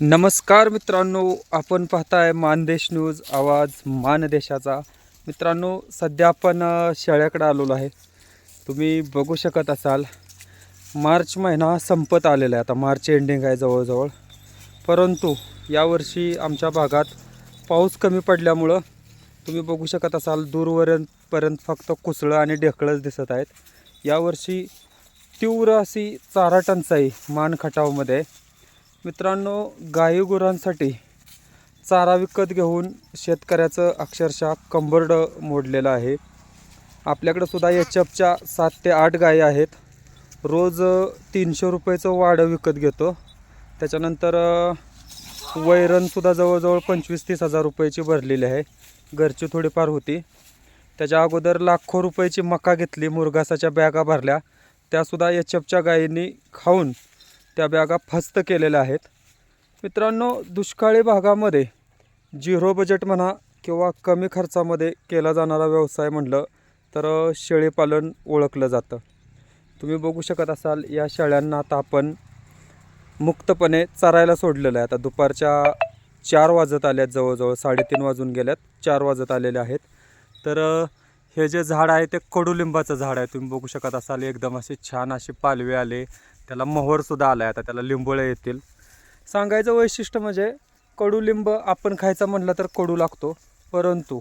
नमस्कार मित्रांनो आपण पाहताय मानदेश न्यूज आवाज मानदेशाचा. मित्रांनो सध्या आपण अ, शेळ्याकडे आलेलो आहे. तुम्ही बघू शकत असाल मार्च महिना संपत आलेला आहे. आता मार्च एंडिंग आहे जवळजवळ. परंतु यावर्षी आमच्या भागात पाऊस कमी पडल्यामुळं तुम्ही बघू शकत असाल दूरवरपर्यंत फक्त कुसळं आणि ढेकळंच दिसत आहेत. यावर्षी तीव्र अशी चारा टंचाई मान खटावमध्ये आहे. मित्रांनो गाई गुरांसाठी चारा विकत घेऊन शेतकऱ्याचं अक्षरशः कंबरडं मोडलेलं आहे. आपल्याकडं सुद्धा एच एफच्या सात ते आठ गायी आहेत. रोज तीनशे रुपयाचं वाडं विकत घेतो. त्याच्यानंतर वैरणसुद्धा जवळजवळ पंचवीस तीस हजार रुपयाची भरलेली आहे. घरची थोडीफार होती. त्याच्या अगोदर लाखो रुपयाची मका घेतली मुरघासाच्या बॅगा भरल्या. त्यासुद्धा एच एफच्या गायींनी खाऊन त्या बॅगा फस्त केलेल्या आहेत. मित्रांनो दुष्काळी भागामध्ये झिरो बजेट म्हणा किंवा कमी खर्चामध्ये केला जाणारा व्यवसाय म्हटलं तर शेळीपालन ओळखलं जातं. तुम्ही बघू शकत असाल या शेळ्यांना आता आपण मुक्तपणे चरायला सोडलेलं आहे. आता दुपारच्या चार वाजत आल्यात जवळजवळ साडेतीन वाजून गेल्यात चार वाजत आलेले आहेत. तर हे जे झाड आहे ते कडुलिंबाचं झाड आहे. तुम्ही बघू शकत असाल एकदम असे छान असे पालवे आले. त्याला मोहरसुद्धा आला आहे आता त्याला लिंबोळे येतील. सांगायचं वैशिष्ट्य म्हणजे कडुलिंब आपण खायचा म्हणलं तर कडू लागतो. परंतु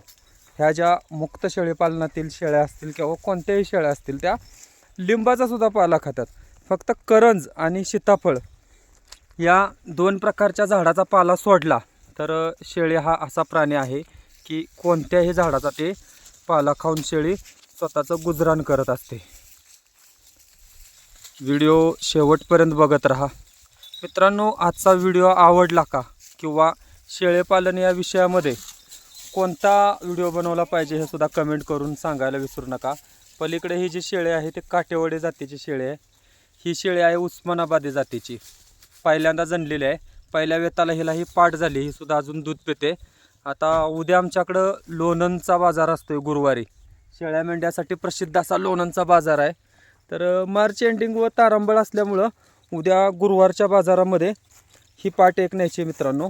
ह्या ज्या मुक्त शेळीपालनातील शेळ्या असतील किंवा कोणत्याही शेळ्या असतील त्या लिंबाचा सुद्धा पाला खातात. फक्त करंज आणि सीताफळ या दोन प्रकारच्या झाडाचा पाला सोडला तर शेळी हा असा प्राणी आहे की कोणत्याही झाडाचा ते पाला खाऊन शेळी स्वतःचं गुजराण करत असते. व्हिडिओ शेवटपर्यंत बघत राहा. मित्रांनो आजचा व्हिडिओ आवडला का? किंवा शेळेपालन या विषयामध्ये कोणता व्हिडिओ बनवला पाहिजे हे सुद्धा कमेंट करून सांगायला विसरू नका. पलीकडे ही जी शेळे आहे ते काटेवाडी जातीची शेळे आहे. ही शेळी आहे उस्मानाबादी जातीची. पहिल्यांदा जणलेली आहे. पहिल्या वेताला हिला ही पाठ झाली. ही सुद्धा अजून दूध पिते. आता उद्या आमच्याकडं लोणंदचा बाजार असतोय गुरुवारी. शेळ्या मेंढ्यासाठी प्रसिद्ध असा लोणंदचा बाजार आहे. तर मार्च एंडिंग व तारांबळ असल्यामुळं उद्या गुरुवारच्या बाजारामध्ये ही पाट एक न्यायची मित्रांनो.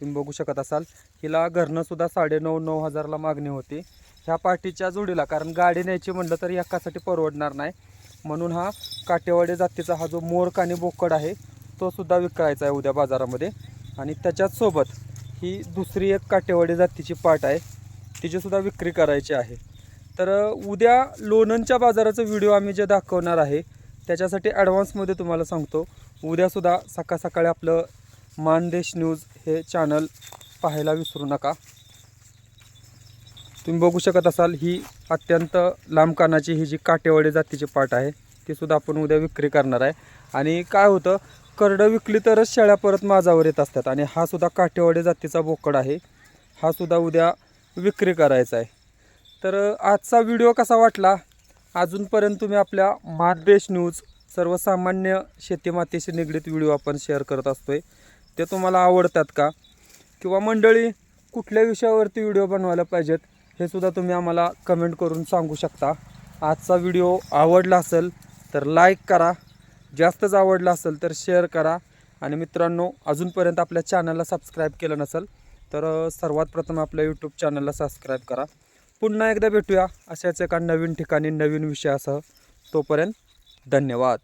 तुम्ही बघू शकत असाल हिला घरनंसुद्धा साडेनऊ नऊ हजारला मागणी होती. ह्या पाठीच्या जोडीला कारण गाडी न्यायची म्हटलं तर एकासाठी परवडणार नाही. म्हणून हा काटेवाडी जातीचा हा जो मोरक आणि बोकड आहे तो सुद्धा विकायचा आहे उद्या बाजारामध्ये. आणि त्याच्याचसोबत ही दुसरी एक काटेवाडी जातीची पाट आहे तिचीसुद्धा विक्री करायची आहे. तर उद्या लोणंदच्या बाजाराचा व्हिडिओ आम्ही जे दाखवणार आहे त्याच्यासाठी ॲडव्हान्समध्ये तुम्हाला सांगतो. उद्यासुद्धा सकाळ सकाळी आपलं मानदेश न्यूज हे चॅनल पाहायला विसरू नका. तुम्ही बघू शकत असाल ही अत्यंत लांब कानाची ही जी काटेवाडी जातीची पाट आहे ती सुद्धा आपण उद्या विक्री करणार आहे. आणि काय होतं करडं विकली तरच शेळ्या परत माझावर येत असतात. आणि हा सुद्धा काटेवाडी जातीचा बोकड आहे. हा सुद्धा उद्या विक्री करायचा आहे. तर आजचा व्हिडिओ कसा वाटला? अजूनपर्यंत तुम्ही आपल्या मानदेश न्यूज सर्वसामान्य शेतीमातीशी निगडीत व्हिडिओ आपण शेअर करत असतो आहे ते तुम्हाला आवडतात का? किंवा मंडळी कुठल्या विषयावरती व्हिडिओ बनवायला पाहिजेत हे सुद्धा तुम्ही आम्हाला कमेंट करून सांगू शकता. आजचा व्हिडिओ आवडला असेल तर लाईक करा. जास्तच आवडला असेल तर शेअर करा. आणि मित्रांनो अजूनपर्यंत आपल्या चॅनलला सबस्क्राईब केलं नसेल तर सर्वात प्रथम आपल्या यूट्यूब चॅनलला सबस्क्राईब करा. पुन्हा एकदा भेटूया अशाच एका नवीन ठिकाणी नवीन विषयासह. तोपर्यंत धन्यवाद.